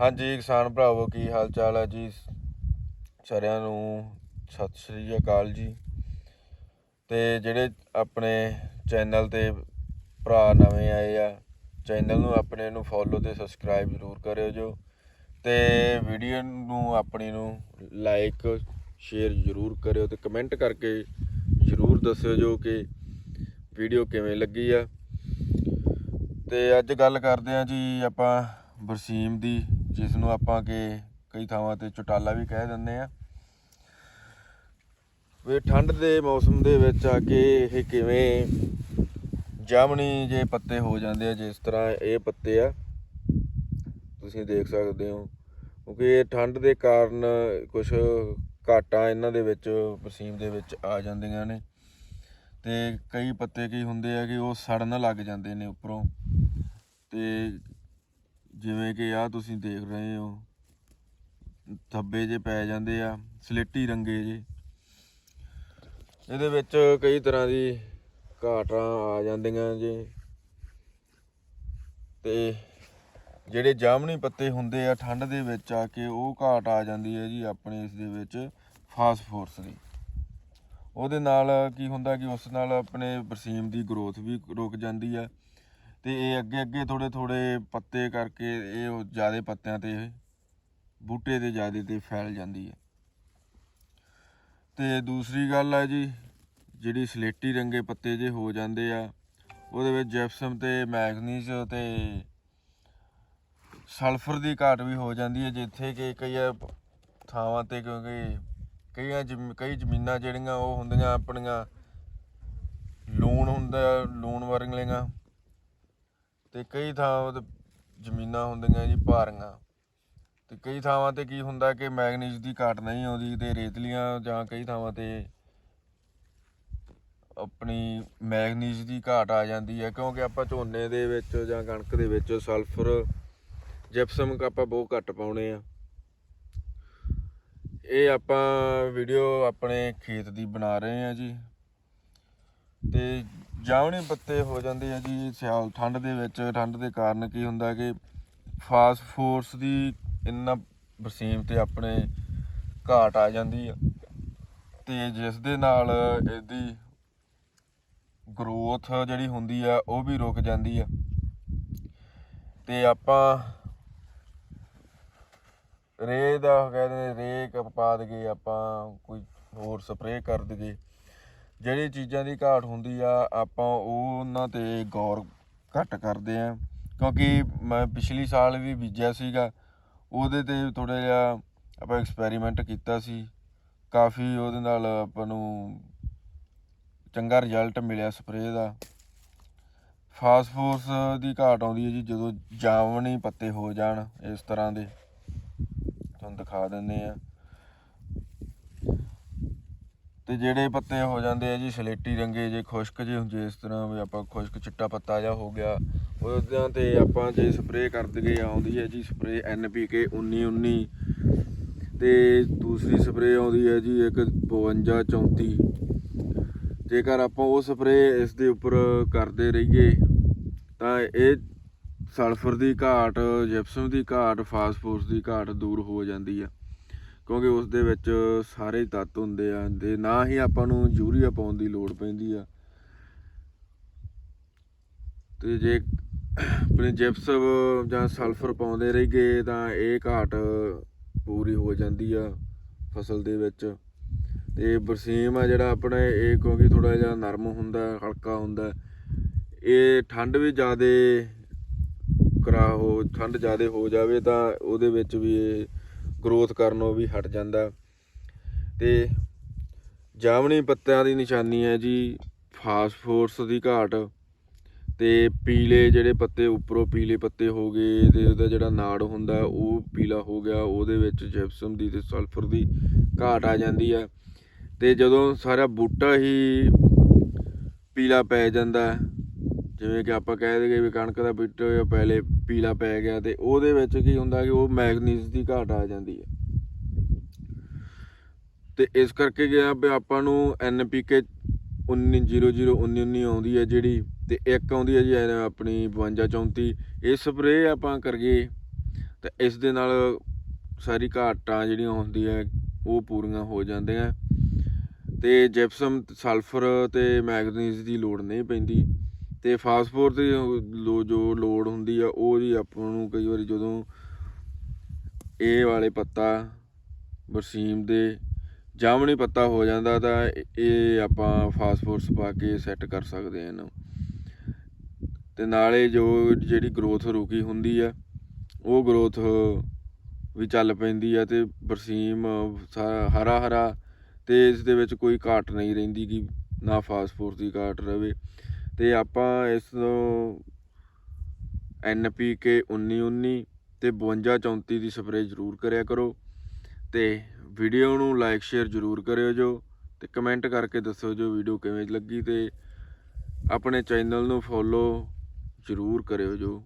ਹਾਂਜੀ, ਕਿਸਾਨ ਭਰਾਵੋ, ਕੀ ਹਾਲ ਚਾਲ ਹੈ ਜੀ? ਸਾਰਿਆਂ ਨੂੰ ਸਤਿ ਸ਼੍ਰੀ ਅਕਾਲ ਜੀ। ਤੇ ਜਿਹੜੇ ਆਪਣੇ ਚੈਨਲ ਤੇ ਭਰਾ ਨਵੇਂ ਆਏ ਆ, ਚੈਨਲ ਨੂੰ ਆਪਣੇ ਨੂੰ ਫੋਲੋ ਤੇ ਸਬਸਕ੍ਰਾਈਬ ਜ਼ਰੂਰ ਕਰਿਓ ਜੋ। ਤੇ ਵੀਡੀਓ ਨੂੰ, ਆਪਣੀ ਨੂੰ ਲਾਈਕ ਸ਼ੇਅਰ ਜ਼ਰੂਰ ਕਰਿਓ ਤੇ ਕਮੈਂਟ ਕਰਕੇ ਜ਼ਰੂਰ ਦੱਸਿਓ ਜੋ ਕਿ ਵੀਡੀਓ ਕਿਵੇਂ ਲੱਗੀ ਆ। ਤੇ ਅੱਜ ਗੱਲ ਕਰਦੇ ਆ ਜੀ ਆਪਾਂ ਬਰਸੀਮ ਦੀ। ਜਿਸ ਨੂੰ ਆਪਾਂ ਕਿ ਕਈ ਥਾਵਾਂ ਤੇ ਚੁਟਾਲਾ ਵੀ ਕਹਿ ਦਿੰਦੇ ਆ। ਵੀ ਠੰਡ ਦੇ ਮੌਸਮ ਦੇ ਵਿੱਚ ਆ ਕੇ ਇਹ ਕਿਵੇਂ ਜਾਮਣੀ ਜੇ ਪੱਤੇ ਹੋ ਜਾਂਦੇ ਆ, ਜਿਸ ਤਰ੍ਹਾਂ ਇਹ ਪੱਤੇ ਆ, ਤੁਸੀਂ ਦੇਖ ਸਕਦੇ ਹੋ। ਕਿਉਂਕਿ ਇਹ ਠੰਡ ਦੇ ਕਾਰਨ ਕੁਝ ਘਾਟਾਂ ਇਹਨਾਂ ਦੇ ਵਿੱਚ ਪਸੀਮ ਦੇ ਵਿੱਚ ਆ ਜਾਂਦੀਆਂ ਨੇ। ਤੇ ਕਈ ਪੱਤੇ ਕੀ ਹੁੰਦੇ ਆ ਕਿ ਉਹ ਸੜਨ ਲੱਗ ਜਾਂਦੇ ਨੇ ਉੱਪਰੋਂ। ਤੇ ਜਿਵੇਂ ਕਿ ਆ ਤੁਸੀਂ ਦੇਖ ਰਹੇ ਹੋ, ਥੱਬੇ ਜੇ ਪੈ ਜਾਂਦੇ ਆ, ਸਲੇਟੀ ਰੰਗੇ ਜੇ। ਇਹਦੇ ਵਿੱਚ ਕਈ ਤਰ੍ਹਾਂ ਦੀ ਘਾਟਾਂ ਆ ਜਾਂਦੀਆਂ ਜੇ। ਤੇ ਜਿਹੜੇ ਜਾਮਣੀ ਪੱਤੇ ਹੁੰਦੇ ਆ, ਠੰਡ ਦੇ ਵਿੱਚ ਆ ਕੇ ਉਹ ਘਾਟ ਆ ਜਾਂਦੀ ਹੈ ਜੀ ਆਪਣੇ ਇਸ ਦੇ ਵਿੱਚ ਫਾਸਫੋਰਸ ਦੀ। ਉਹਦੇ ਨਾਲ ਕੀ ਹੁੰਦਾ ਕਿ ਉਸ ਨਾਲ ਆਪਣੇ ਬਰਸੀਮ ਦੀ ਗਰੋਥ ਵੀ ਰੁਕ ਜਾਂਦੀ ਆ ਤੇ ਇਹ ਅੱਗੇ ਅੱਗੇ ਥੋੜੇ ਥੋੜੇ ਪੱਤੇ ਕਰਕੇ ਇਹ ਜਿਆਦੇ ਪੱਤਿਆਂ ਤੇ ਬੂਟੇ ਦੇ ਜਿਆਦੇ ਤੇ ਫੈਲ ਜਾਂਦੀ ਹੈ। ਤੇ ਦੂਸਰੀ ਗੱਲ ਹੈ ਜੀ, ਜਿਹੜੀ ਸਲੇਟੀ ਰੰਗੇ ਪੱਤੇ ਜੇ ਹੋ ਜਾਂਦੇ ਆ, ਉਹਦੇ ਵਿੱਚ ਜੈਪਸਮ ਤੇ ਮੈਗਨੀਜ਼ ਤੇ ਸਲਫਰ ਦੀ ਘਾਟ ਵੀ ਹੋ ਜਾਂਦੀ ਹੈ, ਜਿੱਥੇ ਕਿ ਕਈ ਥਾਵਾਂ ਤੇ ਕਿਉਂਕਿ ਕਈਆਂ ਜ਼ਮੀ- ਕਈ ਜ਼ਮੀਨਾਂ ਜਿਹੜੀਆਂ ਉਹ ਹੁੰਦੀਆਂ ਆਪਣੀਆਂ ਲੂਣ ਹੁੰਦਾ, ਲੂਣ ਵਰਗਲੀਆਂ ਤੇ ਕਈ ਥਾਵਾਂ ਤੇ ਜ਼ਮੀਨਾਂ ਹੁੰਦੀਆਂ ਜੀ ਭਾਰੀਆਂ। ਤੇ ਕਈ ਥਾਵਾਂ ਤੇ ਕੀ ਹੁੰਦਾ ਕਿ ਮੈਗਨੀਜ਼ ਦੀ ਘਾਟ ਨਹੀਂ ਆਉਂਦੀ ਤੇ ਰੇਤਲੀਆਂ ਜਾਂ ਕਈ ਥਾਵਾਂ ਤੇ ਆਪਣੀ ਮੈਗਨੀਜ਼ ਦੀ ਘਾਟ ਆ ਜਾਂਦੀ ਹੈ, ਕਿਉਂਕਿ ਆਪਾਂ ਝੋਨੇ ਦੇ ਵਿੱਚ ਜਾਂ ਕਣਕ ਦੇ ਵਿੱਚ ਸਲਫਰ ਜਿਪਸਮ ਆਪਾਂ ਬਹੁਤ ਘੱਟ ਪਾਉਣੇ ਆ। ਇਹ ਆਪਾਂ ਵੀਡੀਓ ਆਪਣੇ ਖੇਤ ਦੀ ਬਣਾ ਰਹੇ ਆ ਜੀ। ਤੇ ਜਾਵਣੀ ਪੱਤੇ ਹੋ ਜਾਂਦੇ ਆ ਜੀ ਸਿਆਲ, ਠੰਡ ਦੇ ਵਿੱਚ, ਠੰਡ ਦੇ ਕਾਰਨ ਕੀ ਹੁੰਦਾ ਕਿ ਫਾਸਫੋਰਸ ਦੀ ਇੰਨਾ ਬਰਸੀਮ ਤੇ ਆਪਣੇ ਘਾਟ ਆ ਜਾਂਦੀ ਆ ਤੇ ਜਿਸ ਦੇ ਨਾਲ ਇਹਦੀ ਗਰੋਥ ਜਿਹੜੀ ਹੁੰਦੀ ਆ, ਉਹ ਵੀ ਰੁਕ ਜਾਂਦੀ ਆ। ਤੇ ਆਪਾਂ ਰੇ ਦਾ ਕਹਿੰਦੇ ਰੇ ਕ ਪਾ ਦਈਏ, ਆਪਾਂ ਕੋਈ ਹੋਰ ਸਪਰੇਅ ਕਰ ਦਈਏ। ਜਿਹੜੀ ਚੀਜ਼ਾਂ ਦੀ ਘਾਟ ਹੁੰਦੀ ਆ, ਆਪਾਂ ਉਹ ਉਹਨਾਂ ਤੇ ਗੌਰ ਘੱਟ ਕਰਦੇ ਆ। ਕਿਉਂਕਿ ਮੈਂ ਪਿਛਲੀ ਸਾਲ ਵੀ ਬੀਜਿਆ ਸੀਗਾ, ਉਹਦੇ ਤੇ ਥੋੜਾ ਜਿਹਾ ਆਪਾਂ ਐਕਸਪੈਰੀਮੈਂਟ ਕੀਤਾ ਸੀ। ਕਾਫੀ ਉਹਦੇ ਨਾਲ ਆਪਾਂ ਨੂੰ ਚੰਗਾ ਰਿਜ਼ਲਟ ਮਿਲਿਆ ਸਪਰੇਅ ਦਾ। ਫਾਸਫੋਰਸ ਦੀ ਘਾਟ ਆਉਂਦੀ ਹੈ ਜੀ, ਜਦੋਂ ਜਾਵਣੀ ਪੱਤੇ ਹੋ ਜਾਣ ਇਸ ਤਰ੍ਹਾਂ ਦੇ। ਤੁਹਾਨੂੰ ਦਿਖਾ ਦਿੰਦੇ ਆ। ਤੇ ਜਿਹੜੇ ਪੱਤੇ ਹੋ ਜਾਂਦੇ ਆ ਜੀ, ਸਲੇਟੀ ਰੰਗੇ ਜੇ, ਖੁਸ਼ਕ ਜੇ ਹੁੰਦੇ ਇਸ ਤਰ੍ਹਾਂ ਵੀ ਆਪਾਂ ਖੁਸ਼ਕ ਚਿੱਟਾ ਪੱਤਾ ਜਾ ਹੋ ਗਿਆ, ਉਹਦਾਂ ਤੇ ਆਪਾਂ ਜੇ ਸਪਰੇਅ ਕਰ ਦਈਏ, ਆਉਂਦੀ ਹੈ ਜੀ ਸਪਰੇਅ ਐਨਪੀਕੇ 1919 ਤੇ ਦੂਸਰੀ ਸਪਰੇਅ ਆਉਂਦੀ ਹੈ ਜੀ ਇੱਕ 52 34 ਜੇਕਰ ਆਪਾਂ ਉਹ ਸਪਰੇਅ ਇਸ ਦੇ ਉੱਪਰ ਕਰਦੇ ਰਹੀਏ, ਤਾਂ ਇਹ ਸਲਫਰ ਦੀ ਘਾਟ, ਜਿਪਸਮ ਦੀ ਘਾਟ, ਫਾਸਫੋਰਸ ਦੀ ਘਾਟ ਦੂਰ ਹੋ ਜਾਂਦੀ ਆ। ਕਿਉਂਕਿ ਉਸ ਦੇ ਵਿੱਚ ਸਾਰੇ ਤੱਤ ਹੁੰਦੇ ਆ ਤੇ ਨਾ ਹੀ ਆਪਾਂ ਨੂੰ ਯੂਰੀਆ ਪਾਉਣ ਦੀ ਲੋੜ ਪੈਂਦੀ ਆ। ਤੇ ਜੇ ਆਪਣੇ ਜਿਪਸਮ ਜਾਂ ਸਲਫਰ ਪਾਉਂਦੇ ਰਹੀਏ ਤਾਂ ਇਹ ਘਾਟ ਪੂਰੀ ਹੋ ਜਾਂਦੀ ਆ ਫਸਲ ਦੇ ਵਿੱਚ। ਤੇ ਬਰਸੀਮ ਆ ਜਿਹੜਾ ਆਪਣਾ, ਇਹ ਕਿਉਂਕਿ ਥੋੜਾ ਜਿਹਾ ਨਰਮ ਹੁੰਦਾ, ਹਲਕਾ ਹੁੰਦਾ, ਇਹ ਠੰਡ ਵੀ ਜ਼ਿਆਦੇ ਕਰਾ ਹੋ, ਠੰਡ ਜ਼ਿਆਦੇ ਹੋ ਜਾਵੇ ਤਾਂ ਉਹਦੇ ਵਿੱਚ ਵੀ ਇਹ ਗਰੋਥ ਕਰਨੋਂ ਵੀ ਹਟ ਜਾਂਦਾ। ਤੇ ਜਾਮਣੀ ਪੱਤਿਆਂ ਦੀ ਨਿਸ਼ਾਨੀ ਹੈ ਜੀ ਫਾਸਫੋਰਸ ਦੀ ਘਾਟ। ਤੇ ਪੀਲੇ ਜਿਹੜੇ ਪੱਤੇ ਉੱਪਰੋਂ ਪੀਲੇ ਪੱਤੇ ਹੋ ਗਏ, ਤੇ ਉਹਦਾ ਜਿਹੜਾ ਨਾੜ ਹੁੰਦਾ, ਉਹ ਪੀਲਾ ਹੋ ਗਿਆ, ਉਹਦੇ ਵਿੱਚ ਜਿਪਸਮ ਦੀ ਤੇ ਸਲਫਰ ਦੀ ਘਾਟ ਆ ਜਾਂਦੀ ਹੈ। ਤੇ ਜਦੋਂ ਸਾਰਾ ਬੂਟਾ ਹੀ ਪੀਲਾ ਪੈ ਜਾਂਦਾ ਜਿਵੇਂ ਕਿ ਆਪਾਂ ਕਹਿ ਦਈਏ ਵੀ ਕਣਕ ਦਾ ਬੂਟਾ ਪਹਿਲੇ ਪੀਲਾ ਪੈ ਗਿਆ ਤੇ ਉਹਦੇ ਵਿੱਚ ਕੀ ਹੁੰਦਾ ਕਿ ਉਹ ਮੈਗਨੀਜ਼ ਦੀ ਘਾਟ ਆ ਜਾਂਦੀ ਹੈ। ਤੇ ਇਸ ਕਰਕੇ ਗਿਆ ਵੀ ਆਪਾਂ ਨੂੰ ਐਨਪੀਕੇ 19001919 ਆਉਂਦੀ ਹੈ ਜਿਹੜੀ ਤੇ ਇੱਕ ਆਉਂਦੀ ਹੈ ਜੀ ਐਨ ਆਪਣੀ 52 34 ਇਹ ਸਪਰੇਅ ਆਪਾਂ ਕਰੀਏ ਤਾਂ ਇਸ ਦੇ ਨਾਲ ਸਾਰੀ ਘਾਟਾਂ ਜਿਹੜੀਆਂ ਹੁੰਦੀਆਂ ਉਹ ਪੂਰੀਆਂ ਹੋ ਜਾਂਦੀਆਂ। ਤੇ ਜਿਪਸਮ ਸਲਫਰ ਤੇ ਮੈਗਨੀਜ਼ ਦੀ ਲੋੜ ਨਹੀਂ ਪੈਂਦੀ। ਤੇ ਫਾਸਫੋਰ ਦੀ ਲੋ, ਜੋ ਲੋੜ ਹੁੰਦੀ ਆ, ਉਹ ਜੀ ਆਪਾਂ ਨੂੰ ਕਈ ਵਾਰੀ ਜਦੋਂ ਇਹ ਵਾਲੇ ਪੱਤਾ ਬਰਸੀਮ ਦੇ ਜਾਮਣੀ ਪੱਤਾ ਹੋ ਜਾਂਦਾ ਤਾਂ ਇਹ ਆਪਾਂ ਫਾਸਫੋਰਸ ਪਾ ਕੇ ਸੈੱਟ ਕਰ ਸਕਦੇ ਹਾਂ ਇਹਨੂੰ। ਤੇ ਨਾਲੇ ਜੋ ਜਿਹੜੀ ਗਰੋਥ ਰੁਕੀ ਹੁੰਦੀ ਆ, ਉਹ ਗਰੋਥ ਵੀ ਚੱਲ ਪੈਂਦੀ ਆ ਤੇ ਬਰਸੀਮ ਹਰਾ ਹਰਾ ਤੇ ਇਸ ਦੇ ਵਿੱਚ ਕੋਈ ਘਾਟ ਨਹੀਂ ਰਹਿੰਦੀ ਕਿ ਨਾ ਫਾਸਫੋਰਸ ਦੀ ਘਾਟ ਰਵੇ। ਤੇ ਆਪਾਂ ਇਸ ਨੂੰ ਐਨਪੀਕੇ 1919 ਤੇ 52 34 ਦੀ ਸਪਰੇਅ ਜ਼ਰੂਰ ਕਰਿਆ ਕਰੋ ਤੇ ਵੀਡੀਓ ਨੂੰ ਲਾਈਕ, ਸ਼ੇਅਰ ਜ਼ਰੂਰ ਕਰਿਓ ਜੋ ਤੇ ਕਮੈਂਟ ਕਰਕੇ ਦੱਸੋ ਜੋ ਵੀਡੀਓ ਕਿਵੇਂ ਲੱਗੀ ਤੇ ਆਪਣੇ ਚੈਨਲ ਨੂੰ ਫੋਲੋ ਜ਼ਰੂਰ ਕਰਿਓ ਜੋ।